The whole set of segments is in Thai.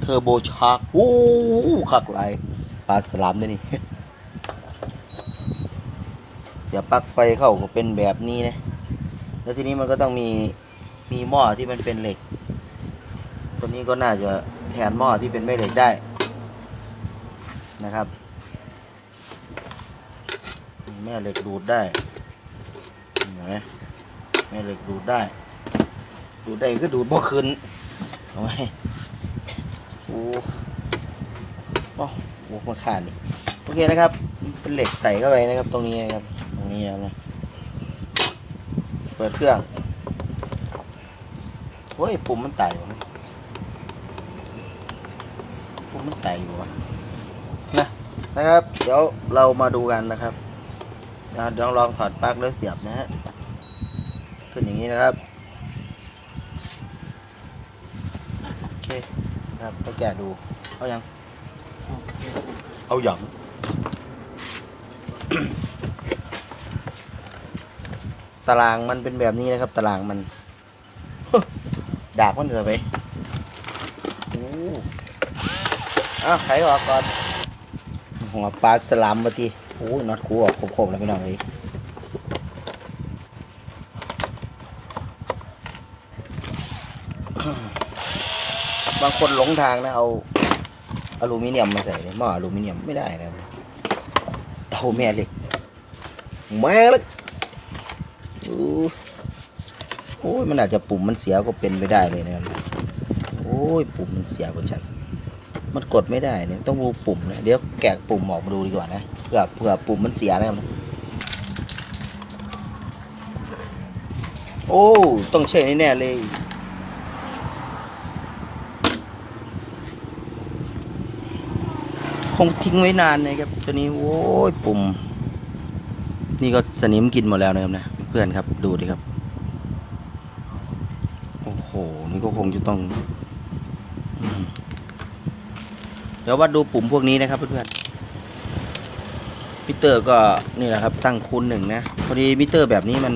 เทอร์โบชาร์กโอ้โหคักหลปลาสลามด้วยนี่ เสียปลั๊กไฟเข้าก็เป็นแบบนี้นะ แล้วทีนี้มันก็ต้องมี มีหม้อที่มันเป็นเหล็ก ตัวนี้ก็น่าจะแทนหม้อที่เป็นแม่เหล็กได้นะครับ แม่เหล็กดูดได้เห็นไหมแม่เหล็กดูดได้ ดูดได้ก็ดูดบ่ขึ้นเอาไว้ โอ้โอ้โหมันขาดนี่โอเคนะครับ เป็นเหล็กใส่เข้าไปนะครับ ตรงนี้นะครับ ตรงนี้นะครับนะเปิดเครื่องโอ้ยปุ่มมันไต่อยู่ปุ่มมันไต่อยู่วะนะนะครับ เดี๋ยวเรามาดูกันนะครับเดี๋ยวลองถอดปลั๊กแล้วเสียบนะฮะขึ้นอย่างนี้นะครับ โอเค ครับไปแกะดู เอายัง เอาอย่างตารางมันเป็นแบบนี้นะครับ ตารางมัน ดากมันเถอะไปโอ้อ้าวไขออกก่อนหัวปลาสลัมมาทีโอ้ยน็อตคูออกครบๆแล้วพี่น้องเอ้ย บางคนหลงทางนะเอาอลูมิเนียมมาใส่เลยหม้ออลูมิเนียมไม่ได้นะครับเตาแม่เหล็กแม่เหล็กโอ้ยมันอาจจะปุ่มมันเสียก็เป็นไปได้เลยนะครับโอ้ยปุ่มมันเสียกว่าฉันมันกดไม่ได้เนี่ยต้องดูปุ่มนะเดี๋ยวแกะปุ่มออกมาดูดีกว่านะเผื่อเผื่อปุ่มมันเสียนะครับโอ้ต้องใช่แน่เลย คงทิ้งไว้นานนะครับตัวนี้โอ้ยปุ่ม นี่ก็สนิมกินหมดแล้วนะครับนะเพื่อนครับดูดิครับ โอ้โหนี่ก็คงจะต้อง เดี๋ยววัดดูปุ่มพวกนี้นะครับเพื่อนๆมิเตอร์ก็นี่แหละครับตั้งคูณหนึ่งนะพอดีมิเตอร์แบบนี้มัน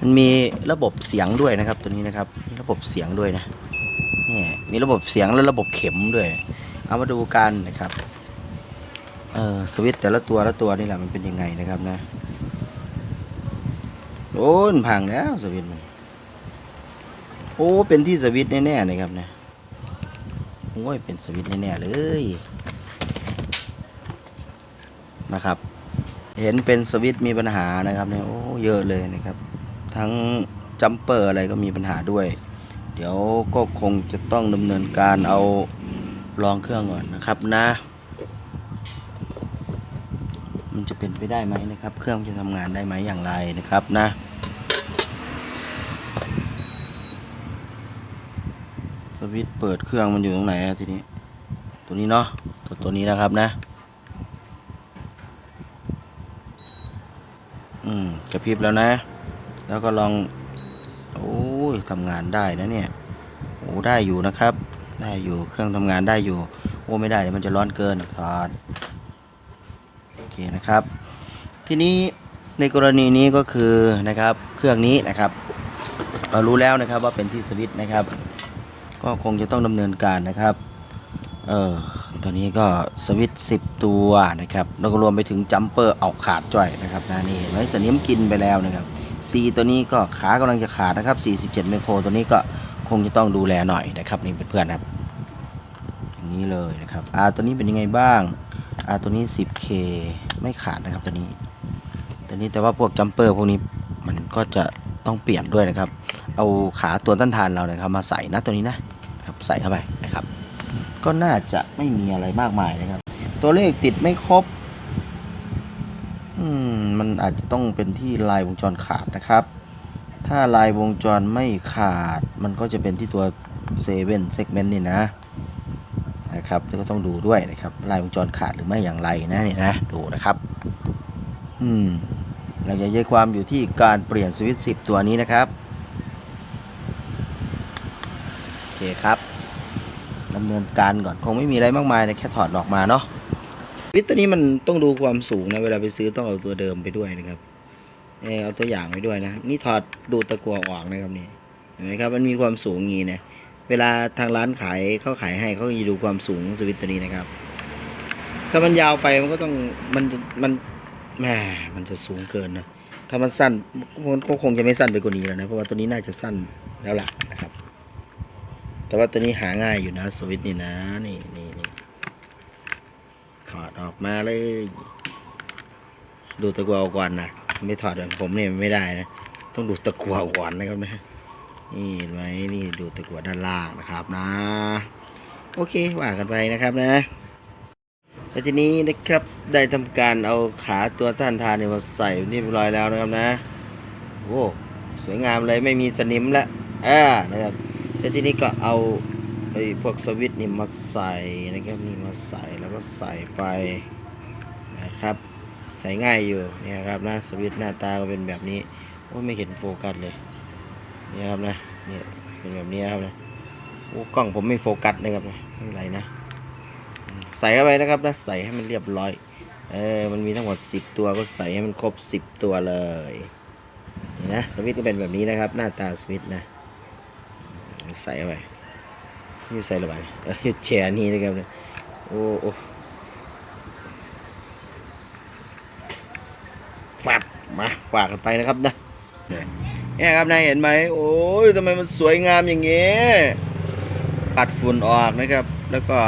มันมีระบบเสียงด้วยนะครับ ตัวนี้นะครับ ระบบเสียงด้วยนะ นี่มีระบบเสียงและระบบเข็มด้วย เอามาดูกันนะครับเออสวิตแต่ละตัวละตัวนี่แหละมันเป็นยังไงนะครับนะโอ้ยมันพังแล้วสวิตมันโอ้เป็นที่สวิตแน่ๆนะครับนะโอ้ยเป็นสวิตแน่ๆเลยนะครับ เห็นเป็นสวิตมีปัญหานะครับเนี่ยโอ้เยอะเลยนะครับ ทั้งจัมเปอร์อะไรก็มีปัญหาด้วย เดี๋ยวก็คงจะต้องดำเนินการเอาลองเครื่องก่อนนะครับนะ มันจะเป็นไปได้ไหมนะครับ เครื่องจะทำงานได้ไหมอย่างไรนะครับนะสวิตเปิดเครื่องมันอยู่ตรงไหนทีนี้ ตัวนี้เนาะตัวตัวนี้นะครับนะ อืมกระพริบแล้วนะ แล้วก็ลอง ทำงานได้นะเนี่ยโอ้ได้อยู่นะครับ ได้อยู่เครื่องทำงานได้อยู่ โอ้ไม่ได้เดี๋ยวมันจะร้อนเกินถอดโอเคนะครับ ทีนี้ในกรณีนี้ก็คือนะครับเครื่องนี้นะครับเรารู้แล้วนะครับว่าเป็นที่สวิตช์นะครับ ก็คงจะต้องดำเนินการนะครับเออตอนนี้ก็สวิตช์10ตัวนะครับแล้วก็รวมไปถึงจัมเปอร์เอาขาดจ่อยนะครับนะนี่ไหมสนิมกินไปแล้วนะครับ C ตัวนี้ก็ขากำลังจะขาดนะครับ 47 ไมโครตัวนี้ก็คงจะต้องดูแลหน่อยนะครับนี่เพื่อนๆนะครับอย่างนี้เลยนะครับ R ตัวนี้เป็นยังไงบ้าง R ตัวนี้ 10K ไม่ขาดนะครับตัวนี้ ตัวนี้แต่ว่าพวกจัมเปอร์พวกนี้มันก็จะต้องเปลี่ยนด้วยนะครับ เอาขาตัวต้านทานเรานะครับ มาใส่นะตัวนี้นะครับใส่เข้าไปนะครับ ก็น่าจะไม่มีอะไรมากมายนะครับ ตัวเลขติดไม่ครบ มันอาจจะต้องเป็นที่ลายวงจรขาดนะครับ ถ้าลายวงจรไม่ขาด มันก็จะเป็นที่ตัวเซเว่นเซกเมนต์นี่นะนะครับก็ต้องดูด้วยนะครับลายวงจรขาดหรือไม่อย่างไรนะนี่นะดูนะครับ อืมเราจะแยกความอยู่ที่การเปลี่ยนสวิตช์10 ตัวนี้นะครับโอเคครับดำเนินการก่อนคงไม่มีอะไรมากมายเลยแค่ถอดออกมาเนาะ วิตตัวนี้มันต้องดูความสูงนะเวลาไปซื้อต้องเอาตัวเดิมไปด้วยนะครับเออเอาตัวอย่างไปด้วยนะนี่ถอดดูตะกัวออกนะครับนี่เห็นไหมครับมันมีความสูงงี้นะเวลาทางร้านขายเขาขายให้เขาจะดูความสูงของสวิตช์ตัวนี้นะครับ ถ้ามันยาวไปมันก็ต้องมันมันแหมมันจะสูงเกินนะถ้ามันสั้นมันก็คงจะไม่สั้นไปกว่านี้แล้วนะเพราะว่าตัวนี้น่าจะสั้นแล้วล่ะนะครับ แต่ว่าตัวนี้หาง่ายอยู่นะสวิตช์นี่นะนี่นี่นี่ ถอดออกมาเลย ดูตะกัวก่อนนะไม่ถอดเหมือนผมเนี่ยไม่ได้นะต้องดูตะกัวก่อนนะครับนะนี่เห็นไหมนี่ดูตะกัวด้านล่างนะครับนะ โอเคว่ากันไปนะครับนะแล้วทีนี้นะครับได้ทำการเอาขาตัวท่านทานเนี่ยมาใส่เรียบร้อยแล้วนะครับนะโอ้สวยงามเลยไม่มีสนิมแล้วอ่านะครับแล้วทีนี้ก็เอาไอ้พวกสวิตช์นี่มาใส่นะครับนี่มาใส่ ใส่ไปนะครับ ใส่ง่ายอยู่เนี่ยครับนะสวิตหน้าตาก็เป็นแบบนี้โอ้ไม่เห็นโฟกัสเลยเนี่ยครับนะเนี่ยเป็นแบบนี้ครับนะโอ้กล้องผมไม่โฟกัสนะครับนะไม่เป็นไรนะ ใส่เข้าไปนะครับนะใส่ให้มันเรียบร้อยเออมันมีทั้งหมด 10 ตัวก็ใส่ให้มันครบ 10 ตัวเลยนี่นะสวิตก็เป็นแบบนี้นะครับ หน้าตาสวิตนะใส่เข้าไปนี่ใส่ระบายเออแชร์นี้นะครับนะโอ้โอ้ ฝาก มาฝากกันไปนะครับนะเนี่ยครับนายเห็นไหมโอ้ยทำไมมันสวยงามอย่างเงี้ยปัดฝุ่นออกนะครับ แล้วก็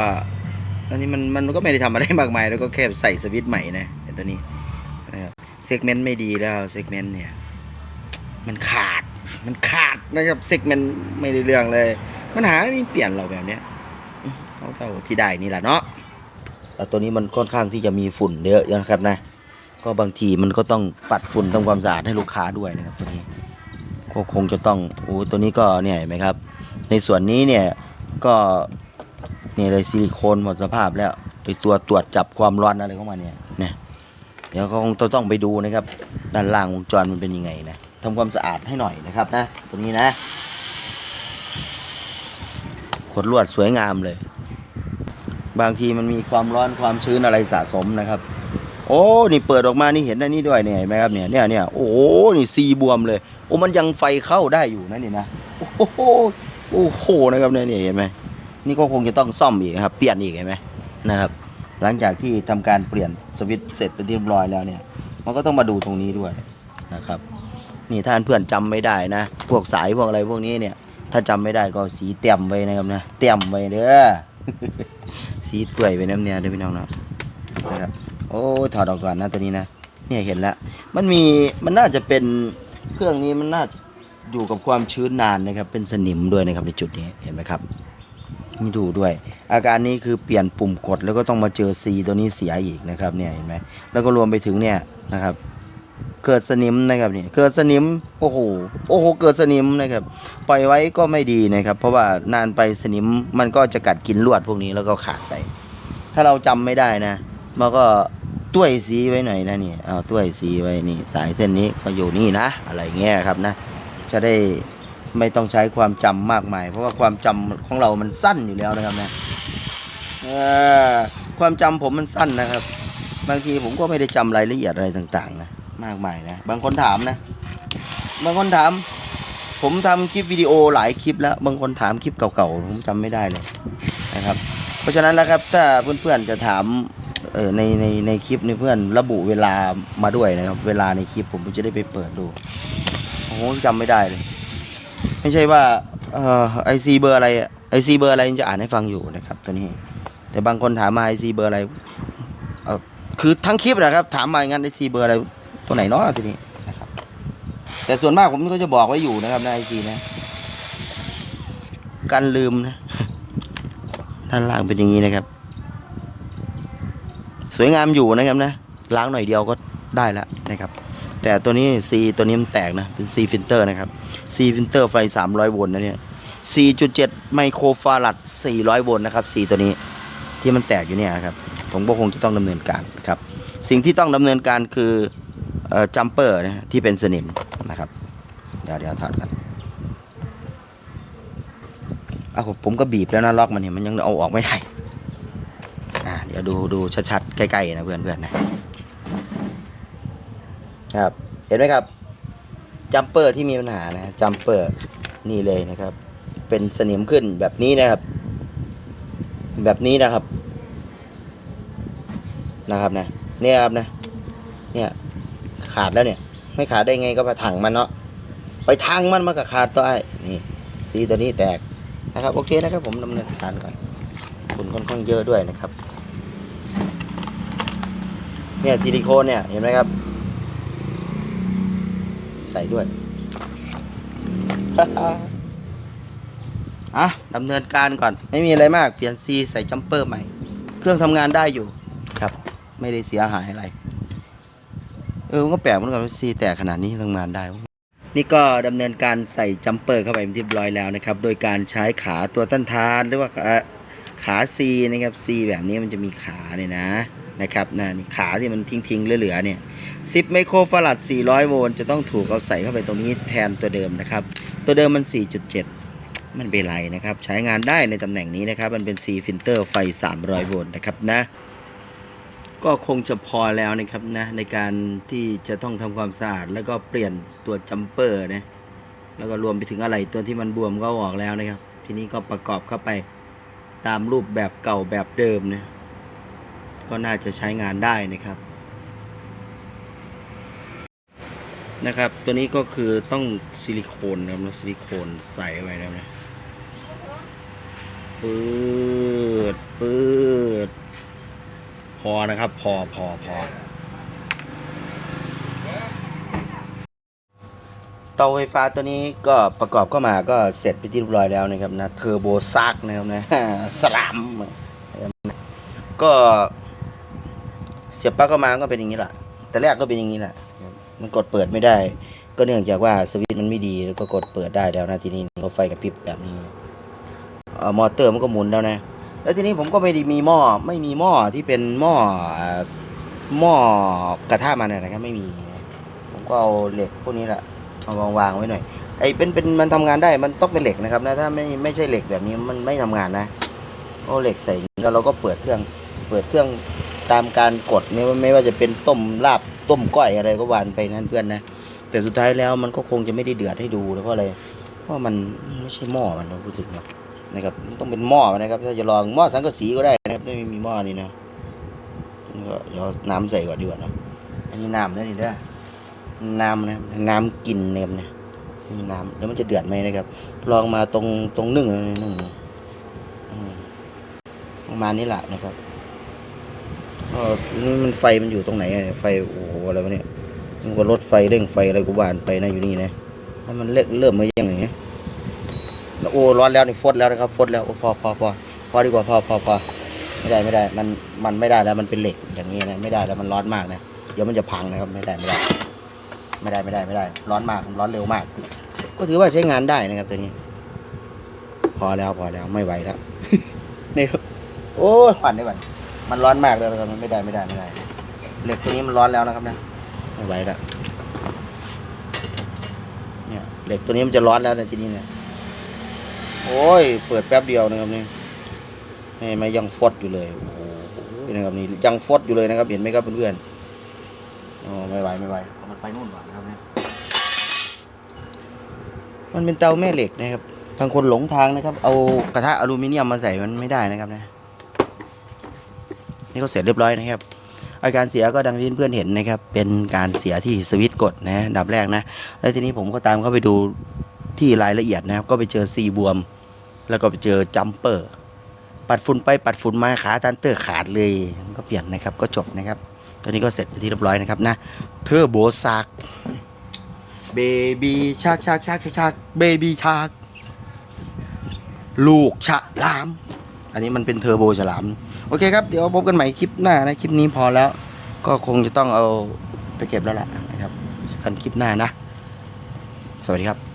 อันนี้มันมันก็ไม่ได้ทำอะไรมากมาย แล้วก็แค่ใส่สวิตช์ใหม่นะไอตัวนี้นะครับเซกเมนต์ไม่ดีแล้วเซกเมนต์เนี่ยมันขาดมันขาดนะครับเซกเมนต์ไม่ได้เรื่องเลย มันหาไม่เปลี่ยนเราแบบเนี้ยเอาเท่าที่ได้นี่แหละเนาะแล้วตัวนี้มันค่อนข้างที่จะมีฝุ่นเยอะนะครับนะ ก็บางทีมันก็ต้องปัดฝุ่นทำความสะอาดให้ลูกค้าด้วยนะครับตัวนี้ก็คงจะต้องโอ้ตัวนี้ก็เนี่ยเห็นไหมครับ ในส่วนนี้เนี่ยก็เนี่ยเลยซิลิโคนหมดสภาพแล้วไอตัวตรวจจับความร้อนอะไรเข้ามาเนี่ยเนี่ยเดี๋ยวก็คงต้องไปดูนะครับ ด้านล่างวงจรมันเป็นยังไงนะทำความสะอาดให้หน่อยนะครับนะตัวนี้นะขดลวดสวยงามเลย บางทีมันมีความร้อนความชื้นอะไรสะสมนะครับ โอ้นี่เปิดออกมานี่เห็นอันนี้ด้วยเนี่ยเห็นไหมครับเนี่ยเนี่ยเนี่ยโอ้นี่ซีบวมเลยโอ้มันยังไฟเข้าได้อยู่นะนี่นะโอ้โหโอ้โหนะครับเนี่ยเนี่ยเห็นไหมนี่ก็คงจะต้องซ่อมอีกครับ เปลี่ยนอีกเห็นไหมนะครับ หลังจากที่ทำการเปลี่ยนสวิตช์เสร็จเป็นที่เรียบร้อยแล้วเนี่ย มันก็ต้องมาดูตรงนี้ด้วยนะครับ นี่ท่านเพื่อนจำไม่ได้นะ พวกสายพวกอะไรพวกนี้เนี่ย ถ้าจำไม่ได้ก็สีเต็มไว้นะครับนะเต็มไว้เด้อสีตัวยไว้น้ำเนี่ยเด้อพี่น้องนะนะครับ อ้ถอดออกก่อนนะตัวนี้นะเนี่ยเห็นแล้วมันมีมันน่าจะเป็นเครื่องนี้มันน่าจะอยู่กับความชื้นนานนะครับ เป็นสนิมด้วยนะครับในจุดนี้เห็นไหมครับนี่ดูด้วย อาการนี้คือเปลี่ยนปุ่มกดแล้วก็ต้องมาเจอ C ตัวนี้เสียอีกนะครับเนี่ยเห็นไหมแล้วก็รวมไปถึงเนี่ยนะครับ เกิดสนิมนะครับเนี่ยเกิดสนิมโอ้โหโอ้โหเกิดสนิมนะครับปล่อยไว้ก็ไม่ดีนะครับ เพราะว่านานไปสนิมมันก็จะกัดกินลวดพวกนี้แล้วก็ขาดไป ถ้าเราจำไม่ได้นะมันก็ ต้วยสีไว้หน่อยนะนี่เอาต้วยสีไว้นี่สายเส้นนี้ก็อยู่นี่นะ อะไรเงี้ยครับนะ จะได้ไม่ต้องใช้ความจำมากมาย เพราะว่าความจำของเรามันสั้นอยู่แล้วนะครับนะความจำผมมันสั้นนะครับ บางทีผมก็ไม่ได้จำรายละเอียดอะไรต่าง ๆ นะมากมายนะบางคนถามนะ บางคนถาม ผมทำคลิปวิดีโอหลายคลิปแล้ว บางคนถามคลิปเก่าๆผมจำไม่ได้เลยนะครับ เพราะฉะนั้นแล้วครับถ้าเพื่อนๆจะถาม เออในในในคลิปในเพื่อนระบุเวลามาด้วยนะครับ เวลาในคลิปผมจะได้ไปเปิดดูโอ้โหจำไม่ได้เลย ไม่ใช่ว่าเออไอซีเบอร์อะไรไอซีเบอร์อะไรจะอ่านให้ฟังอยู่นะครับตัวนี้ แต่บางคนถามมาไอซีเบอร์อะไรเออคือทั้งคลิปนะครับ ถามมาอย่างนั้นไอซีเบอร์อะไรตัวไหนเนาะทีนี้นะครับ แต่ส่วนมากผมก็จะบอกไว้อยู่นะครับในไอซีนะกันลืมนะด้านล่างเป็นอย่างนี้นะครับ สวยงามอยู่นะครับนะล้างหน่อยเดียวก็ได้แล้วนะครับ แต่ตัวนี้ C ตัวนี้มันแตกนะ เป็น C ฟิลเตอร์นะครับ C ฟิลเตอร์ไฟ 300 โวลต์นะเนี่ย 4.7 ไมโครฟารัด 400 โวลต์นะครับ C ตัวนี้ที่มันแตกอยู่เนี่ยครับ ผมก็คงจะต้องดำเนินการครับ สิ่งที่ต้องดำเนินการคือจัมเปอร์นะที่เป็นสนิมนะครับ เดี๋ยวเดี๋ยวถอดกันอ้าวผมก็บีบแล้วนะล็อกมันเนี่ยมันยังเอาออกไม่ได้ ดี๋ยวดูดูชัดๆใกล้ๆนะเพื่อนๆนะครับ เห็นไหมครับจัมเปอร์ที่มีปัญหานะจัมเปอร์นี่เลยนะครับ เป็นสนิมขึ้นแบบนี้นะครับ แบบนี้นะครับ นะครับนะเนี่ยครับนะเนี่ยขาดแล้วเนี่ย ไม่ขาดได้ไงก็ไปถังมันเนาะไปทางมันมันก็ขาดตัวไอ้นี่สีตัวนี้แตกนะครับโอเคนะครับผมดำเนินการก่อนฝุ่นค่อนข้างเยอะด้วยนะครับ เนี่ยซิลิโคนเนี่ยเห็นไหมครับ ใส่ด้วยอะดำเนินการก่อน ไม่มีอะไรมากเปลี่ยนซีใส่จัมเปอร์ใหม่ เครื่องทำงานได้อยู่ครับ ไม่ได้เสียหายอะไร เออมันก็แปลกเหมือนกันว่าซีแตกขนาดนี้ทำงานได้ นี่ก็ดำเนินการใส่จัมเปอร์เข้าไปเป็นที่เรียบร้อยแล้วนะครับ โดยการใช้ขาตัวต้านทานหรือว่าขาขาซีนะครับซีแบบนี้มันจะมีขาเนี่ยนะ นะครับนะนี่ขาที่มันทิ้งๆเหลือๆเนี่ย10 ไมโครฟาราด 400 โวลต์จะต้องถูกเอาใส่เข้าไปตรงนี้แทนตัวเดิมนะครับ ตัวเดิมมัน 4.7 มันเป็นไรนะครับ ใช้งานได้ในตำแหน่งนี้นะครับ มันเป็น C ฟิลเตอร์ไฟ 300 โวลต์นะครับนะ ก็คงจะพอแล้วนะครับนะในการที่จะต้องทำความสะอาด แล้วก็เปลี่ยนตัวจัมเปอร์นะแล้วก็รวมไปถึงอะไรตัวที่มันบวมก็ออกแล้วนะครับ ทีนี้ก็ประกอบเข้าไปตามรูปแบบเก่าแบบเดิมนะ ก็น่าจะใช้งานได้นะครับนะครับ ตัวนี้ก็คือต้องซิลิโคนนะครับซิลิโคนใส่ไว้นะครับนะปืดปืดพอนะครับ พอพอพอเตาไฟฟ้าตัวนี้ก็ประกอบเข้ามาก็เสร็จไปที่เรียบร้อยแล้วนะครับนะเทอร์โบซักนะครับนะสลัมก็ สียบปลั๊กเข้ามาก็เป็นอย่างนี้แหละแต่แรกก็เป็นอย่างนี้แหละมันกดเปิดไม่ได้ ก็เนื่องจากว่าสวิตช์มันไม่ดีแล้วก็กดเปิดได้แล้วนะทีนี้ก็ไฟกระพริบแบบนี้มอเตอร์มันก็หมุนแล้วนะ แล้วทีนี้ผมก็ไม่ได้มีหม้อไม่มีหม้อที่เป็นหม้อหม้อกระทะมันนะนะครับไม่มีผมก็เอาเหล็กพวกนี้แหละมาวางวางไว้หน่อยไอ้เป็นเป็นมันทำงานได้มันต้องเป็นเหล็กนะครับนะถ้าไม่ไม่ใช่เหล็กแบบนี้มันไม่ทำงานนะเอาเหล็กใส่แล้วเราก็เปิดเครื่อง เปิดเครื่อง ตามการกดไม่ว่าไม่ว่าจะเป็นต้มลาบต้มก้อยอะไรก็วานไปนั่นเพื่อนนะ แต่สุดท้ายแล้วมันก็คงจะไม่ได้เดือดให้ดูแล้วเพราะอะไรเพราะมันไม่ใช่หม้อมันเราพูดถึงเนาะนะครับต้องเป็นหม้อนะครับ ถ้าจะลองหม้อสังกะสีก็ได้นะครับไม่มีหม้อนี่นะก็เดี๋ยวเอน้ำใส่ก่อนดีกว่าเนาะอันนี้น้ำนะนี่ด้อน้ำนะน้ำกินเนี่ยนะนี่น้ำแล้วมันจะเดือดไหมนะครับ ลองมาตรงตรงนึ่งเลยนึ่งประมาณนี้แหละนะครับ ก็นี่มันไฟมันอยู่ตรงไหนอะไฟโอ้โหอะไรวะเนี่ยมันก็รถไฟเร่งไฟอะไรกูบานไปนะอยู่นี่นะให้มันเริ่มเริ่มมายังอย่างเงี้ยโอ้ร้อนแล้วนี่ฟดแล้วนะครับฟดแล้วโอ้พอพอพอพอดีกว่าพอพอพอไม่ได้ไม่ได้ มันมันไม่ได้แล้วมันเป็นเหล็กอย่างนี้นะไม่ได้แล้วมันร้อนมากนะเดี๋ยวมันจะพังนะครับไม่ได้ไม่ได้ ไม่ได้ไม่ได้ไม่ได้ ร้อนมากร้อนเร็วมาก ก็ถือว่าใช้งานได้นะครับตัวนี้ พอแล้วพอแล้วไม่ไหวแล้วนี่โอ้ยปั่นได้ปั่น มันร้อนมากแล้วนะครับมันไม่ได้ไม่ได้ไม่ได้เหล็กตัวนี้มันร้อนแล้วนะครับนะไม่ไหวแล้วเนี่ยเหล็กตัวนี้มันจะร้อนแล้วในะที่นี้เนี่ยโอ้ยเปิดแป๊บเดียวนะครับนี่นี่มันยังฟดอยู่เลยโอ้โหนะครับนี่ยังฟดอยู่เลยนะครับ เห็นไหมครับเพื่อนๆโอ้ไม่ไหวไม่ไหวมันไปนู่นก่อนนะครับเนี่ยมันเป็นเตาแม่เหล็กนะครับบางคนหลงทางนะครับ เอากระทะอลูมิเนียมมาใส่มันไม่ได้นะครับนะ นี่ก็เสร็จเรียบร้อยนะครับ อาการเสียก็ดังที่เพื่อนเห็นนะครับ เป็นการเสียที่สวิตช์กดนะดับแรกนะ แล้วทีนี้ผมก็ตามเข้าไปดูที่รายละเอียดนะครับ ก็ไปเจอซีบวม แล้วก็ไปเจอจัมเปอร์ ปัดฝุ่นไปปัดฝุ่นมาขาตันเตอร์ขาดเลยก็เปลี่ยนนะครับก็จบนะครับตอนนี้ก็เสร็จที่เรียบร้อยนะครับนะเทอร์โบซักเบบี้ชักชักชักชักเบบี้ชักลูกฉลาม อันนี้มันเป็นเทอร์โบฉลาม โอเคครับ เดี๋ยวพบกันใหม่คลิปหน้านะคลิปนี้พอแล้ว ก็คงจะต้องเอาไปเก็บแล้วแหละนะครับ กันคลิปหน้านะ สวัสดีครับ